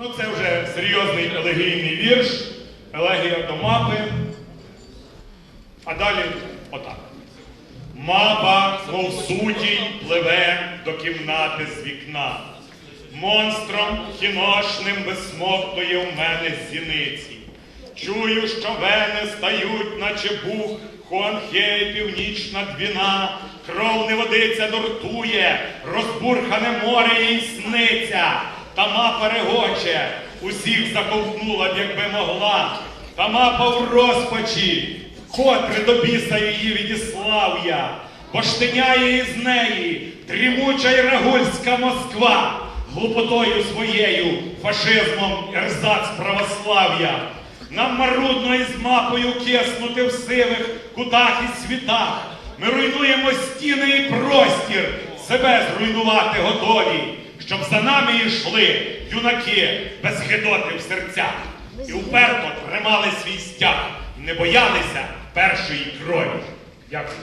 Ну, це вже серйозний елегійний вірш, елегія до мапи. А далі отак. Мапа, мов сутій, пливе до кімнати з вікна. Монстром кіношним висмоктує в мене зіниці. Чую, що вени стають, наче бух, Хуанхей, північна двіна, кров не водиця дортує, розбурхане море їй сниться, та мапа регоче, усіх заковтнула б, якби могла, та мапа в розпачі, котре до біса її відіслав я, бо штиняє із неї дрімуча й рагульська Москва, глупотою своєю, фашизмом ерзац православ'я. Нам марудно із мапою киснути в сивих кутах і світах. Ми руйнуємо стіни і простір, себе зруйнувати готові, щоб за нами йшли юнаки без гидоти в серцях. І уперто тримали свій стяг, не боялися першої крові. Дякую.